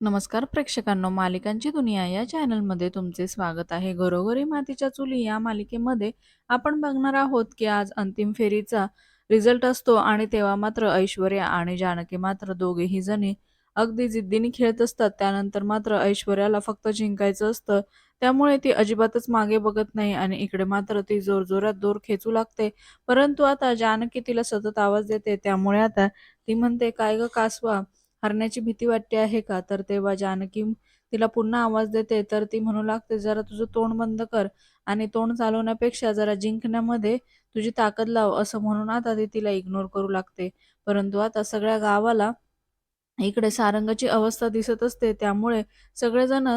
नमस्कार प्रेक्षकांनो मालिकांची दुनिया या चॅनलमध्ये तुमचे स्वागत आहे. घरोघरी मातीच्या चुली या मालिकेमध्ये आपण बघणार आहोत की आज अंतिम फेरीचा रिझल्ट असतो आणि तेव्हा मात्र ऐश्वर्या आणि जानकी मात्र दोघेही जणी अगदी जिद्दीने खेळत असतात. त्यानंतर मात्र ऐश्वर्याला फक्त जिंकायचं असतं. त्यामुळे ती अजिबातच मागे बघत नाही आणि इकडे मात्र ती जोरजोरात दोर खेचू लागते. परंतु आता जानकी तिला सतत आवाज देते. त्यामुळे आता ती म्हणते काय ग कासवा हरण्याची भीती वाटते आहे का? तर तेव्हा जानकी तिला पुन्हा आवाज देते. तर ती म्हणू लागते जरा तुझं तोंड बंद कर आणि तोंड चालवण्यापेक्षा जरा जिंकण्यामध्ये तुझी ताकद लाव असं म्हणून आता ती तिला इग्नोर करू लागते. परंतु आता सगळ्या गावाला इकडे सारंगाची अवस्था दिसत असते. त्यामुळे सगळेजण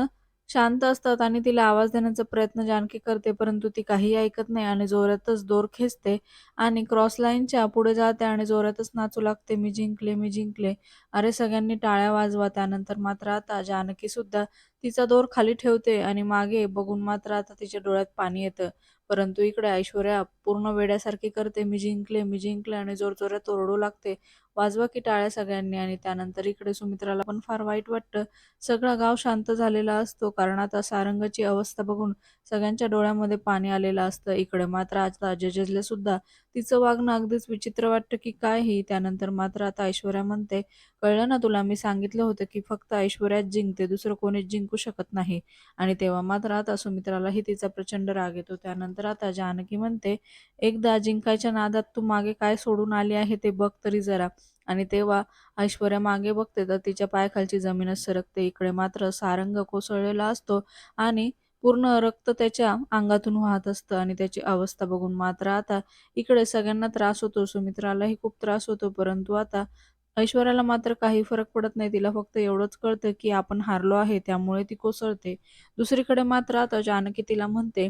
शांत असतात आणि तिला आवाज देण्याचा प्रयत्न जानकी करते परंतु ती काही ऐकत नाही आणि जोरातच दोर खेचते आणि क्रॉस लाईनच्या पुढे जाते आणि जोरातच नाचू लागते मी जिंकले मी जिंकले. अरे सगळ्यांनी टाळ्या वाजवा त्यानंतर मात्र आता जानकी सुद्धा तिचा दोर खाली ठेवते आणि मागे बघून मात्र आता तिच्या डोळ्यात पाणी येतं. परंतु इकडे ऐश्वर्या पूर्ण वेड्यासारखी करते मी जिंकले मी जिंकले. आणि जोरजोरात ओरडू लागते वाजवा की टाळ्या सगळ्यांनी. आणि त्यानंतर इकडे सुमित्राला पण फार वाईट वाटतं. सगळा गाव शांत झालेला असतो. कारण आता सारंगाची अवस्था बघून सगळ्यांच्या डोळ्यामध्ये पाणी आलेलं असतं. इकडे मात्र आता जजेसला सुद्धा. तिचं वागणं अगदीच विचित्र वाटतं की काय ही त्यानंतर मात्र आता ऐश्वर्या म्हणते कळलं ना तुला मी सांगितलं होतं की फक्त ऐश्वर्याच जिंकते. दुसरं कोणीच जिंकू शकत नाही. आणि तेव्हा मात्र आता सुमित्रालाही तिचा प्रचंड राग येतो. त्यानंतर आता जानकी म्हणते एकदा जिंकायच्या नादात तू मागे काय सोडून आली आहे ते बघ तरी जरा. आणि तेव्हा ऐश्वर्या मागे बघते तर तिच्या पायाखालची जमीनच सरकते. इकडे मात्र सारंग कोसळलेला असतो आणि पूर्ण रक्त त्याच्या अंगातून वाहत असतं आणि त्याची अवस्था बघून मात्र आता इकडे सगळ्यांना त्रास होतो सुमित्रालाही खूप त्रास होतो. परंतु आता ऐश्वर्याला मात्र काही फरक पडत नाही. तिला फक्त एवढंच कळतं की आपण हारलो आहे त्यामुळे ती कोसळते. दुसरीकडे मात्र आता जानकी तिला म्हणते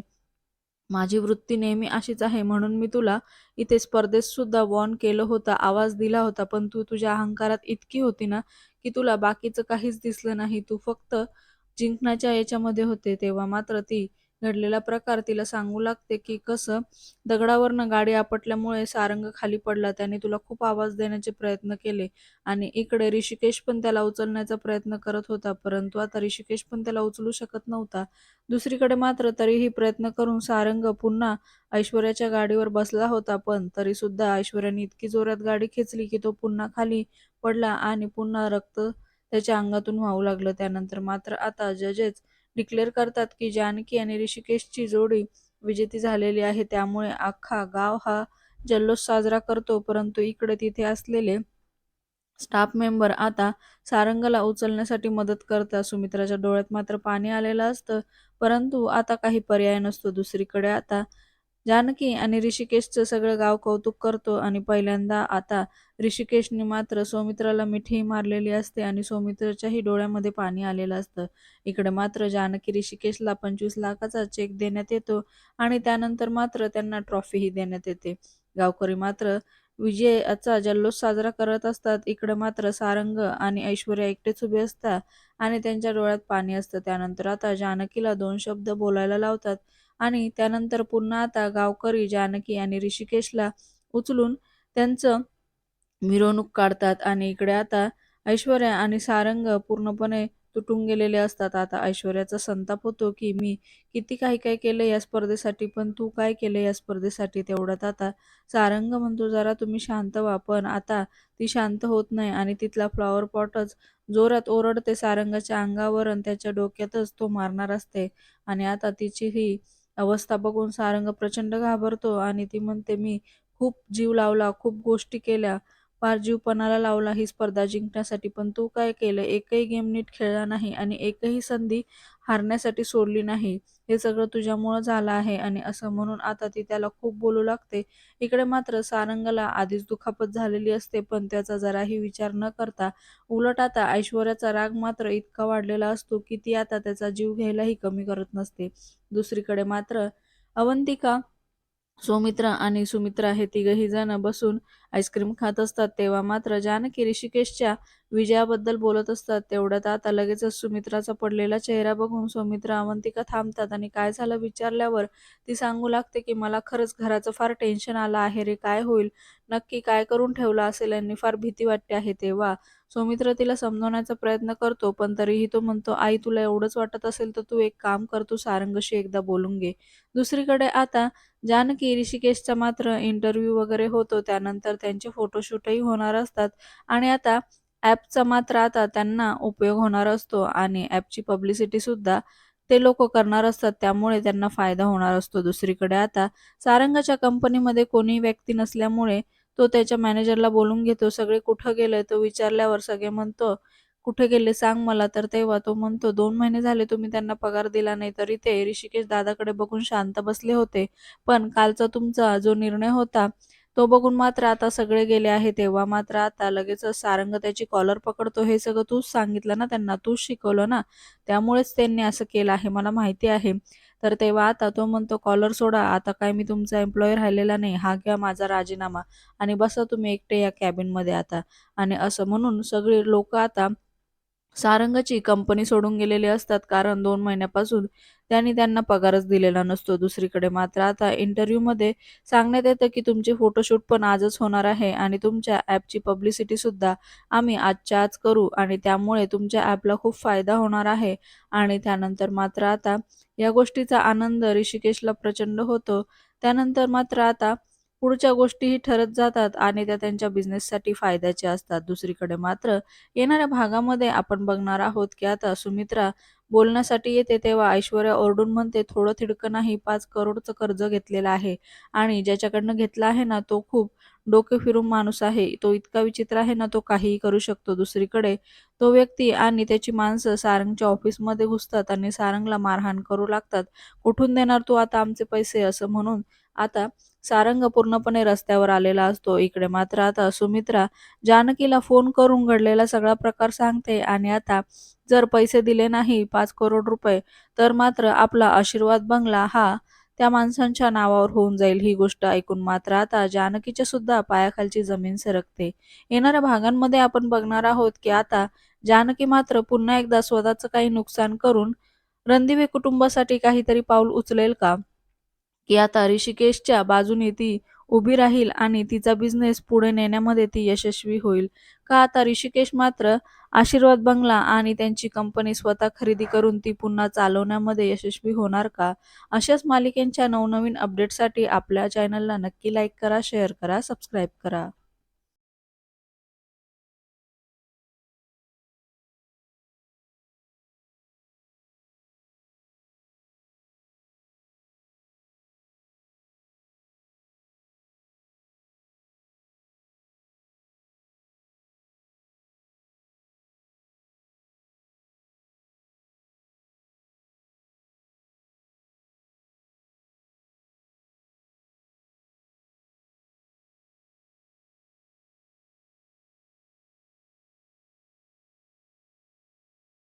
माझी वृत्ती नेहमी अशीच आहे म्हणून मी तुला इथे स्पर्धेत सुद्धा वॉर्न केलं होतं आवाज दिला होता पण तू तुझ्या अहंकारात इतकी होती ना की तुला बाकीचं काहीच दिसलं नाही. तू फक्त जिंकण्याच्या याच्यामध्ये होते तेव्हा मात्र ती घडलेला प्रकार तिला सांगू लागते की कसं दगडावरनं गाडी आपटल्यामुळे सारंग खाली पडला. त्याने तुला खूप आवाज देण्याचे प्रयत्न केले आणि इकडे ऋषिकेश पण त्याला उचलण्याचा प्रयत्न करत होता परंतु आता ऋषिकेश पण त्याला उचलू शकत नव्हता. दुसरीकडे मात्र तरीही प्रयत्न करून सारंग पुन्हा ऐश्वर्याच्या गाडीवर बसला होता पण तरी सुद्धा ऐश्वर्याने इतकी जोरात गाडी खेचली की तो पुन्हा खाली पडला आणि पुन्हा रक्त त्याच्या अंगातून वाहू लागलं. त्यानंतर मात्र आता जजेच डिक्लेअर करतात की जानकी आणि ऋषिकेशची जोडी विजेती झालेली आहे. त्यामुळे अख्खा गाव हा जल्लोष साजरा करतो. परंतु इकडे तिथे असलेले स्टाफ मेंबर आता सारंगला उचलण्यासाठी मदत करतात. सुमित्राच्या डोळ्यात मात्र पाणी आलेलं असतं. परंतु आता काही पर्याय नसतो. दुसरीकडे आता जानकी आणि ऋषिकेशचं सगळं गाव कौतुक करतो आणि पहिल्यांदा आता ऋषिकेशने मात्र सौमित्राला मिठी मारलेली असते आणि सौमित्राच्याही डोळ्यामध्ये पाणी आलेलं असतं. इकडे मात्र जानकी ऋषिकेशला पंचवीस लाखाचा चेक देण्यात येतो आणि त्यानंतर मात्र त्यांना ट्रॉफीही देण्यात येते. गावकरी मात्र विजयाचा जल्लोष साजरा करत असतात. इकडे मात्र सारंग आणि ऐश्वर्या एकटेच उभे असतात आणि त्यांच्या डोळ्यात पाणी असतं. त्यानंतर आता जानकीला दोन शब्द बोलायला लावतात. आणि त्यानंतर पुन्हा आता गावकरी जानकी आणि ऋषिकेशला उचलून त्यांचं मिरवणूक काढतात आणि इकडे आता ऐश्वर्या आणि सारंग पूर्णपणे तुटून गेलेले असतात. आता ऐश्वर्याचा संताप होतो की मी किती काही काय केलं या स्पर्धेसाठी पण तू काय केलं या स्पर्धेसाठी? तेवढ्यात आता सारंग म्हणतो जरा तुम्ही शांत व्हा पण आता ती शांत होत नाही आणि तिथला फ्लॉवर पॉटच जोरात ओरडते सारंगाच्या अंगावर आणि त्याच्या डोक्यातच तो मारणार असते आणि आता तिची ही अवस्था बघून सारंग प्रचंड घाबरतो आणि ती म्हणते मी खूप जीव लावला खूप गोष्टी केल्या फार जीवपणाला लावला ही स्पर्धा जिंकण्यासाठी पण तू काय केलं? एकही गेम नीट खेळला नाही आणि एकही संधी हारण्यासाठी सोडली नाही. हे सगळं तुझ्यामुळं झालं आहे आणि असं म्हणून आता ती त्याला खूप बोलू लागते. इकडे मात्र सारंगला आधीच दुखापत झालेली असते पण त्याचा जराही विचार न करता उलट आता ऐश्वर्याचा राग मात्र इतका वाढलेला असतो की ती आता त्याचा जीव घ्यायलाही कमी करत नसते. दुसरीकडे मात्र अवंतिका सौमित्रा आणि सुमित्रा हे तिघही जण बसून आईस्क्रीम खात असतात तेव्हा मात्र जानकी ऋषिकेशच्या विजयाबद्दल बोलत असतात. तेवढ्यात आता लगेचच सुमित्राचा पडलेला चेहरा बघून सौमित्र अवंतिका थांबतात आणि काय झालं विचारल्यावर ती सांगू लागते की मला खरंच घराचं फार टेन्शन आलं आहे रे काय होईल? नक्की काय करून ठेवलं असेल? यांनी फार भीती वाटते आहे तेव्हा. सौमित्र तिला समजवण्याचा प्रयत्न करतो पण तरीही तो म्हणतो आई तुला एवढंच वाटत असेल तर तू एक काम कर तू सारंगशी एकदा बोलून घे. दुसरीकडे आता जानकी ऋषिकेशचा मात्र इंटरव्ह्यू वगैरे होतो. त्यानंतर त्यांचे फोटोशूटही होणार असतात. आणि आता ॲपचा मात्र आता त्यांना उपयोग होणार असतो आणि ॲपची पब्लिसिटी सुद्धा ते लोक करणार असतात त्यामुळे त्यांना फायदा होणार असतो. दुसरीकडे आता सारंगाच्या कंपनीमध्ये कोणी व्यक्ती नसल्यामुळे तो त्याच्या मॅनेजरला बोलून घेतो सगळे कुठं गेले? तो विचारल्यावर सगळे म्हणतो कुठे गेले सांग मला. तर तेव्हा तो म्हणतो दोन महिने झाले तुम्ही त्यांना पगार दिला नाही तरी ते ऋषिकेश दादाकडे बघून शांत बसले होते. पण कालचा तुमचा जो निर्णय होता तो बघून मात्र आता सगळे गेले आहे तेव्हा मात्र आता लगेचच सारंग त्याची कॉलर पकडतो. हे सगळं तूच सांगितलं ना त्यांना? तूच शिकवलं ना? त्यामुळेच त्यांनी असं केलं आहे मला माहिती आहे. तर तेव्हा आता तो म्हणतो कॉलर सोडा आता काय मी तुमचा एम्प्लॉई राहिलेला नाही. हा घ्या माझा राजीनामा आणि बसा तुम्ही एकटे या कॅबिनमध्ये आता. आणि असं म्हणून सगळी लोक आता सारंगची कंपनी सोडून गेलेली असतात कारण दोन महिन्यापासून त्यांनी त्यांना पगारच दिलेला नसतो. दुसरीकडे मात्र आता इंटरव्ह्यूमध्ये सांगण्यात येतं की तुमचे फोटोशूट पण आजच होणार आहे आणि तुमच्या ॲपची पब्लिसिटी सुद्धा आम्ही आजच्या आज करू आणि त्यामुळे तुमच्या ॲपला खूप फायदा होणार आहे. आणि त्यानंतर मात्र आता या गोष्टीचा आनंद ऋषिकेशला प्रचंड होतो. त्यानंतर मात्र आता पुढच्या गोष्टीही ठरत जातात आणि त्या त्यांच्या बिझनेससाठी फायद्याच्या असतात. दुसरीकडे मात्र येणाऱ्या भागामध्ये आपण बघणार आहोत की आता सुमित्रा बोलण्यासाठी येते तेव्हा ऐश्वर्या ओरडून म्हणते थोडं थिडकं नाही पाच करोडचं कर्ज घेतलेलं आहे आणि ज्याच्याकडनं घेतलं आहे ना तो खूप डोके फिरून माणूस आहे. तो इतका विचित्र आहे ना तो काहीही करू शकतो. दुसरीकडे तो व्यक्ती आणि त्याची माणसं सारंगच्या ऑफिसमध्ये घुसतात आणि सारंगला मारहाण करू लागतात. कुठून देणार तू आता आमचे पैसे? असं म्हणून आता सारंग पूर्णपणे रस्त्यावर आलेला असतो. इकडे मात्र आता सुमित्रा जानकीला फोन करून घडलेला सगळा प्रकार सांगते आणि आता जर पैसे दिले नाही पाच करोड रुपये तर मात्र आपला आशीर्वाद बंगला हा त्या माणसांच्या नावावर होऊन जाईल. ही गोष्ट ऐकून मात्र आता जानकीच्या सुद्धा पायाखालची जमीन सरकते. येणाऱ्या भागांमध्ये आपण बघणार आहोत की आता जानकी मात्र पुन्हा एकदा स्वतःचं काही नुकसान करून रणदिवे कुटुंबासाठी काहीतरी पाऊल उचलेल का? या आता ऋषिकेशच्या बाजूने ती उभी राहील आणि तिचा बिझनेस पुढे नेण्यामध्ये ती यशस्वी होईल. का आता ऋषिकेश मात्र आशीर्वाद बंगला आणि त्यांची कंपनी स्वतः खरेदी करून ती पुन्हा चालवण्यामध्ये यशस्वी होणार का? अशाच मालिकेंच्या नवनवीन अपडेटसाठी आपल्या चॅनलला नक्की लाईक करा शेअर करा सबस्क्राईब करा.